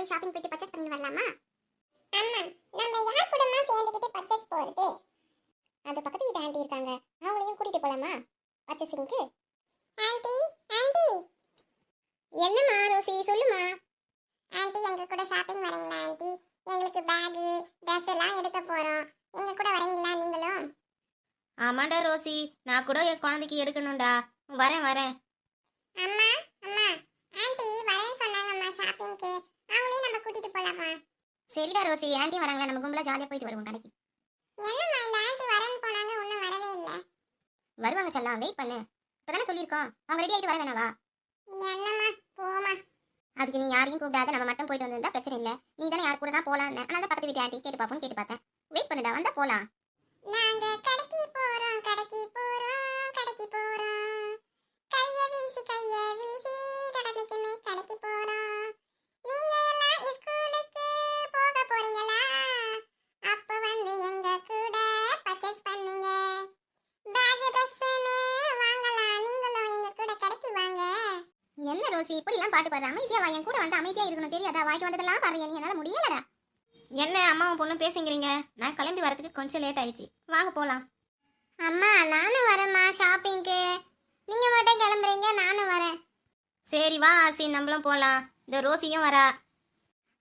போய் ஷாப்பிங் போயிட்டு பர்ச்சேஸ் பண்ணிட்டு வரலாமா? அம்மா நம்ம யார் கூடமா சேர்ந்துக்கிட்டு பர்ச்சேஸ் போறது? அது பக்கத்து வீட்டு ஆண்டி இருக்காங்க. அவங்களையும் கூட்டிட்டு போலாமா? பர்ச்சேசிங்க்கு ஆன்ட்டி ஆன்ட்டி என்னம்மா ரோசி? சொல்லுமா ஆன்ட்டி எங்க கூட ஷாப்பிங் வரீங்களா ஆன்ட்டி எங்களுக்கு பேகு ட்ரெஸ் எல்லாம் எடுக்க போறோம். எங்க கூட வரீங்களா நீங்களும்? ஆமாண்டா ரோசி. நான் கூட என் குழந்தைக்கு எடுக்கணும்டா. வரேன் வரேன். அம்மா கூட்டிட்டு போலாமா? சரிடா ரோசி ஆண்டி வராங்களா? நம்ம கும்பலா ஜாலியா போயிட்டு வருவோம் கடைக்கு. என்னம்மா இந்த ஆன்ட்டி வரேன்னு போனாங்க ஒன்றும் வரவே இல்லை. வருவாங்க செல்லம் வெயிட் பண்ணு. இப்பதானே சொல்லியிருக்கோம். அவங்க ரெடி ஆயிட்டு வர வேணாவா? என்னம்மா போமா அதுக்கு நீ யாரையும் கூப்பிடாத நம்ம மட்டும் போயிட்டு வந்திருந்தா பிரச்சனை இல்லை. நீ தானே யார் கூட தான் போலான்னு. அதனால தான் பக்கத்து வீட்டு ஆண்டி கேட்டு பார்ப்போம் கேட்டு பார்த்தேன். வெயிட் பண்ணுடா வந்தா போலாம். நாங்க கடைக்கு போறோம் கடைக்கு போறோம் கடைக்கு போறோம். கைய வீசி கைய வீசி கடைக்கு போறோம். நீங்க ரோசி இப்படிலாம் பாட்டு பாடுற அமைதியா வா என் கூட வந்து அமைதியா இருக்கணும். தெரியாதா? வாய்க்கு வந்ததெல்லாம் பாரு நீ என்னால முடியலடா. என்ன அம்மாவும் பொண்ணும் பேசுங்கிறீங்க நான் கிளம்பி வரதுக்கு கொஞ்சம் லேட் ஆயிடுச்சு. வாங்க போலாம். அம்மா நானும் வரேம்மா ஷாப்பிங்க்கு நீங்க மட்டும் கிளம்புறீங்க நானும் வரேன். சரி வா ஆசி. நம்மளும் போலாம். இந்த ரோசியும் வரா.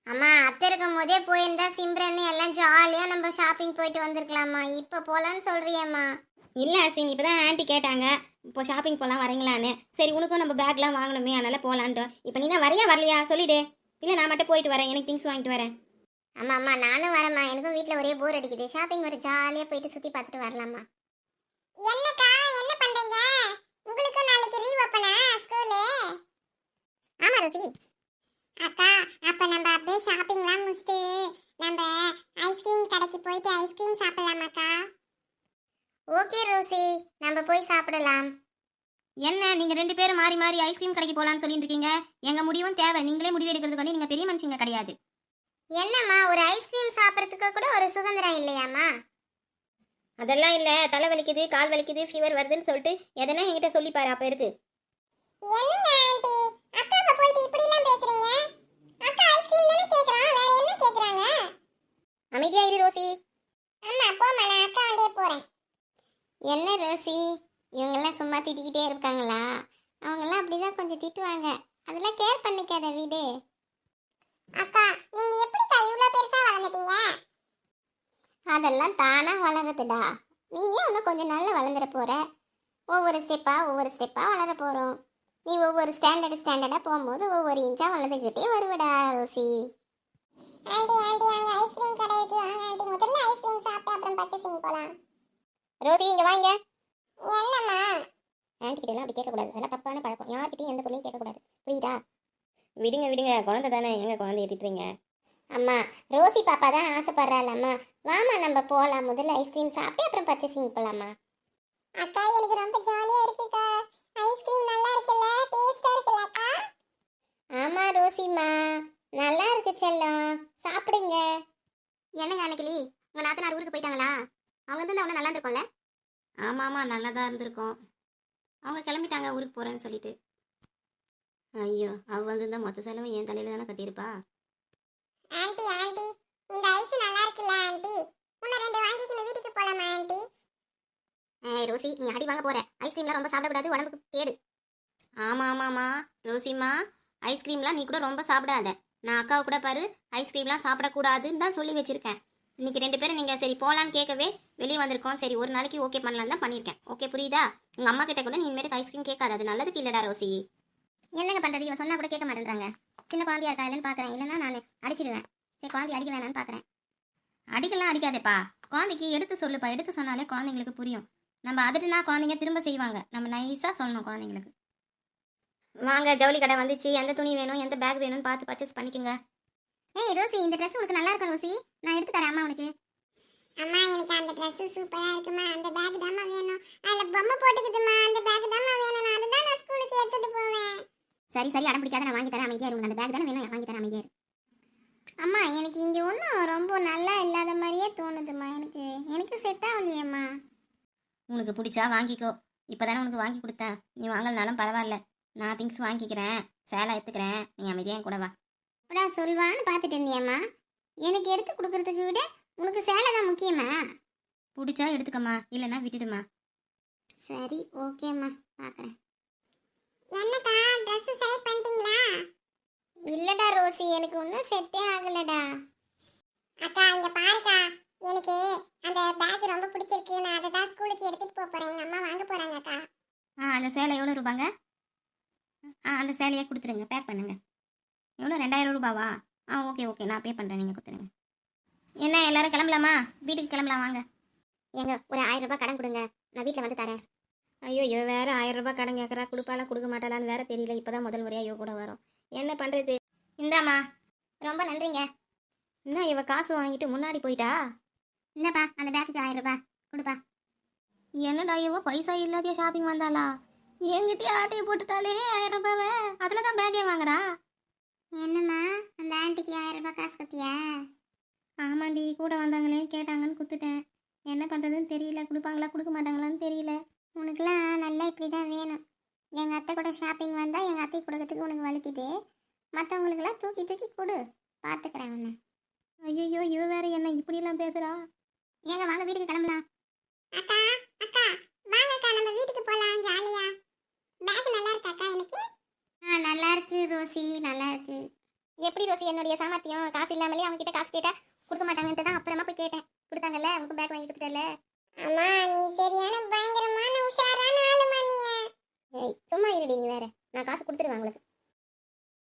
அம்மா அத்தை இருக்கும் போதே போயிருந்தா சிம்ரன் எல்லாம் ஜாலியா நம்ம ஷாப்பிங் போயிட்டு வந்திருக்கலாமா இப்ப போலான்னு சொல்றியேம்மா. இல்ல ஆசி நீ இப்பதான் ஆன்ட்டி கேட்டாங்க இப்போ ஷாப்பிங் போலாம் வரீங்களான்னு. சரி உனக்கும் நம்ம பேக்லாம் வாங்கணுமே அதனால போலான்ட்டு. இப்போ நீ தான் வரையா வரலையா? சொல்லிடு. இல்ல நான் மட்டும் போயிட்டு வரேன் எனக்கு திங்ஸ் வாங்கிட்டு வரேன். அம்மா அம்மா நானும் வரேம்மா. எனக்கும் வீட்ல ஒரே போர் அடிக்குது. ஷாப்பிங் ஒரு ஜாலியா போயிட்டு சுத்தி பார்த்துட்டு வரலாமா என்னக்கா என்ன பண்றீங்க? உங்களுக்கு நாளைக்கு லீவ் ஓப்பனா ஸ்கூலு ஆமா ரோசி. அக்கா அப்ப நம்ம அப்படியே ஷாப்பிங்லாம் முடிச்சுட்டு நம்ம ஐஸ்கிரீம் கடைக்கு போயிட்டு ஐஸ்கிரீம் சாப்பிடலாமாக்கா ஓகே ரோசி நம்ம போய் சாப்பிடலாம். என்ன நீங்க ரெண்டு பேரும் மாறி மாறி ஐஸ்கிரீம் கடைக்கு போலான்னு சொல்லிட்டு இருக்கீங்க? எங்க முடிவும் தேவை. நீங்களே முடிவு எடுக்கிறதுக்கு நீங்க பெரிய மனுஷங்க கிடையாது. என்னம்மா ஒரு ஐஸ்கிரீம் சாப்பிட்றதுக்கு கூட ஒரு சுதந்திரம் இல்லையாம்மா? அதெல்லாம் இல்ல. தலை வலிக்குது கால் வலிக்குது ஃபீவர் வருதுன்னு சொல்லிட்டு எதனா என்கிட்ட சொல்லி பாரு அப்ப இருக்கு. என்னங்க ஆண்டி அக்காவை போயிட்டு இப்படி எல்லாம் பேசுறீங்க அக்கா ஐஸ்கிரீம் தானே கேக்குறான் வேற என்ன கேக்குறாங்க அமைதியா இரு ரோசி அம்மா போமா நான் அக்கா வண்டியே போறேன் என்ன ரோசி இவங்கெல்லாம் சும்மா திட்டிக்கிட்டே இருக்காங்களா அவங்கெல்லாம் அப்படிதான் கொஞ்சம் திட்டுவாங்க அதெல்லாம் கேர் பண்ணிக்காத வீடு. அக்கா நீங்க எப்படிக்கா இவ்ளோ பெருசா வளர்ந்துட்டீங்க அதெல்லாம் தானா வளருதுடா. நீயே இன்னும் கொஞ்சம் நாள்ல வளர்ந்துட போற? ஒவ்வொரு ஸ்டெப்பா ஒவ்வொரு ஸ்டெப்பா வளர போறோம். நீ ஒவ்வொரு ஸ்டாண்டர்ட் ஸ்டாண்டர்டா போகும்போது ஒவ்வொரு இன்ச்சா வளர்ந்துக்கிட்டே வருவடா ரோசி. ஆண்டி ஆண்டி அங்க ஐஸ்கிரீம் கடை இருக்கு. வாங்க ஆண்டி முதல்ல ஐஸ்கிரீம் சாப்பிட்டு அப்புறம் பர்ச்சேசிங் போலாம். ரோசி இங்க வாங்க. என்னம்மா ஆன்டி கிட்ட எல்லாம் அப்படி கேட்கக்கூடாது. அதெல்லாம் தப்பான பழக்கம். யார்கிட்டயும் எந்த பொருளையும் கேட்கக்கூடாது. புரியுதா? விடுங்க விடுங்க. குழந்தை தானே. எங்க குழந்தைய திட்டுறீங்க? அம்மா ரோசி பாப்பா தான் ஆசைப்படுறாளம்மா வாமா நம்ம போகலாம் முதல்ல ஐஸ்கிரீம் சாப்பிட்டு அப்புறம் பர்ச்சேசிங் போகலாமா அக்கா எனக்கு ரொம்ப ஜாலியா இருக்குக்கா. ஐஸ்கிரீம் நல்லா இருக்குல்ல? டேஸ்டா இருக்குல்ல அக்கா? ஆமா ரோசிம்மா. நல்லா இருக்கு செல்லம். சாப்பிடுங்க. என்னங்க அன்னைக்கிளி? உங்க நாத்தனார் ஊருக்கு போயிட்டாங்களா? அவங்க வந்து அவனை நல்லா இருக்கும்ல ஆமா ஆமா நல்லா தான் இருந்திருக்கும். அவங்க கிளம்பிட்டாங்க ஊருக்கு போறேன்னு சொல்லிட்டு. ஐயோ அவ வந்திருந்தா மொத்த செலவும் என் தலையில தானே கட்டியிருப்பா? ஆண்டி ஆண்டி இந்த ஐஸ் நல்லா இருக்குல்ல ஆண்டி? இன்னும் ரெண்டு வாங்கிக்கின்னு வீட்டுக்கு போலாமா ஆண்டி? ஏய் ரோசி நீ அடி வாங்க போற. ஐஸ்கிரீம்லாம் ரொம்ப சாப்பிடக்கூடாது உடம்புக்கு கேடு. ஆமா ஆமாம்மா ரோசிம்மா ஐஸ்கிரீம்லாம் நீ கூட ரொம்ப சாப்பிடாத. நான் அக்காவை கூட பாரு ஐஸ்கிரீம்லாம் சாப்பிடக்கூடாதுன்னு தான் சொல்லி வச்சிருக்கேன். இன்னைக்கு ரெண்டு பேரும் நீங்க சரி போலான்னு கேட்கவே வெளியே வந்திருக்கோம். சரி ஒரு நாளைக்கு ஓகே பண்ணலாம் தான் பண்ணியிருக்கேன். ஓகே புரியுதா? உங்க அம்மா கிட்ட கூட நீ இனிமேட்டு ஐஸ்கிரீம் கேட்காது. அது நல்லதுக்கு இல்லடா ரோசி. என்னங்க பண்றது? இவன் சொன்னா கூட கேட்க மாட்டேன்றாங்க. சின்ன குழந்தையா இருக்கா இல்லைன்னு பாக்குறேன். இல்லைன்னா நான் அடிச்சிடுவேன். சரி குழந்தைய அடிக்க வேணாம்னு பாக்குறேன். அடிக்கலாம் அடிக்காதேப்பா. குழந்தைக்கு எடுத்து சொல்லுப்பா. எடுத்து சொன்னாலே குழந்தைங்களுக்கு புரியும். நம்ம அதட்டுனா குழந்தைங்க திரும்ப செய்வாங்க. நம்ம நைஸாக சொல்லணும் குழந்தைங்களுக்கு. வாங்க ஜவுளி கடை வந்துச்சு. எந்த துணி வேணும்? எந்த பேக் வேணும்னு பார்த்து பர்ச்சேஸ் பண்ணிக்கோங்க. ஏய் ரோசி இந்த ட்ரெஸ் உனக்கு நல்லா இருக்கும் ரோசி? நான் எடுத்து தரேன் அம்மா உனக்கு. அம்மா எனக்கு அந்த Dress சூப்பரா இருக்குமா? அந்த பேக் தாம்மா வேணும். அதுல பொம்மை போட்டுக்குதுமா அந்த பேக் தாம்மா வேணும். நான் அதுதான் நான் ஸ்கூலுக்கு எடுத்துட்டு போவேன். சரி சரி அடம் பிடிக்காத நான் வாங்கி தரேன் அமைதியா இருங்க. அந்த பேக் தானே வேணும். வாங்கி தரேன் அமைதியா. அம்மா எனக்கு இங்க ஒன்றும் ரொம்ப நல்லா இல்லாத மாதிரியே தோணுதும்மா எனக்கு. எனக்கு செட் ஆகலையேம்மா. உனக்கு பிடிச்சா வாங்கிக்கோ. இப்போதானே உனக்கு வாங்கி கொடுத்தேன். நீ வாங்கலனாலும் பரவாயில்ல. நான் திங்ஸ் வாங்கிக்கிறேன். சேலை எடுத்துக்கிறேன். நீ அமைதியாக கூட வா. எப்படா சொல்வான்னு பார்த்துட்டு இருந்தியாம்மா. எனக்கு எடுத்து கொடுக்கறதுக்கு விட உனக்கு சேலை தான் முக்கியமா? பிடிச்சா எடுத்துக்கம்மா இல்லைன்னா விட்டுடுமா சரி ஓகேம்மா பார்க்குறேன். என்னக்கா Dress செலக்ட் பண்ணிட்டீங்களா? இல்லடா ரோசி எனக்கு ஒன்றும் செட்டே ஆகலடா. அக்கா இங்க பாருக்கா எனக்கு அந்த பேக் ரொம்ப பிடிச்சிருக்கு. நான் அதை தான் ஸ்கூலுக்கு எடுத்துட்டு போக போறேன். எங்க அம்மா வாங்க போறாங்க அக்கா. ஆ அந்த சேலை எவ்வளோ ரூபாங்க? ஆ அந்த சேலையை கொடுத்துருங்க பேக் பண்ணுங்க. எவ்வளோ? ரெண்டாயிரம் ரூபாவா? ஆ ஓகே ஓகே. நான் பே பண்ணுறேன் நீங்கள் கொடுத்துருங்க. என்ன எல்லாரும் கிளம்பலாமா? வீட்டுக்கு கிளம்பலாம் வாங்க. எங்க ஒரு ஆயிரம் ரூபாய் கடன் கொடுங்க. நான் வீட்டில் வந்து தரேன். ஐயோ இவ வேற ஆயிரம் ரூபாய் கடன் கேட்குறா கொடுப்பாளா கொடுக்க மாட்டாளான்னு வேற தெரியல. இப்போதான் முதல் முறையாக இவ கூட வரும். என்ன பண்ணுறது இந்தாம்மா. ரொம்ப நன்றிங்க. என்ன இவ காசு வாங்கிட்டு முன்னாடி போயிட்டா? இந்தப்பா அந்த பேக்குக்கு ஆயிரம் ரூபாய். கொடுப்பா. என்னடா இவ? பைசா இல்லாத ஷாப்பிங் வந்தாளா? என்கிட்டயே ஆட்டையை போட்டுட்டாலே ஆயிரம் ரூபாவை. அதில் தான் பேக்கே வாங்குறா. என்னம்மா? அந்த ஆன்ட்டிக்கு ஆயிரம் ரூபாய் காசு கொடுத்தியா ஆமாண்டி கூட வந்தாங்களே கேட்டாங்கன்னு கொடுத்துட்டேன் என்ன பண்ணுறதுன்னு தெரியல. கொடுப்பாங்களா கொடுக்க மாட்டாங்களான்னு தெரியல. உனக்குலாம் நல்லா இப்படி தான் வேணும். எங்கள் அத்தை கூட ஷாப்பிங் வந்தால் எங்கள் அத்தை கொடுக்கறதுக்கு உனக்கு வலிக்குது. மற்றவங்களுக்கெல்லாம் தூக்கி தூக்கி கொடு. பார்த்துக்கிறேன் உன்னை. ஐயோ இவ வேற என்ன இப்படியெல்லாம் பேசுறா? ஏங்க வாங்க வீட்டுக்கு கிளம்பலாம். அக்கா அக்கா வாங்க அக்கா நம்ம வீட்டுக்கு போலாம் ஜாலியா. பேக் நல்லா இருக்கா அக்கா எனக்கு? ரோசி நல்லா இருக்கு. எப்படி ரோசி? என்னுடைய சாமர்த்தியம். காசு இல்லாமலே அவங்க கிட்ட காசு கேட்டா கொடுக்க மாட்டாங்கன்ட்டு தான் அப்புறமா போய் கேட்டேன். கொடுத்தாங்கல்ல? உனக்கு பேக் வாங்கி கொடுத்துட்டல அம்மா நீ சரியான பயங்கரமான உஷாரான ஆளுமா நீ. ஏய் சும்மா இருடி நீ வேற. நான் காசு கொடுத்துருவேன் உங்களுக்கு.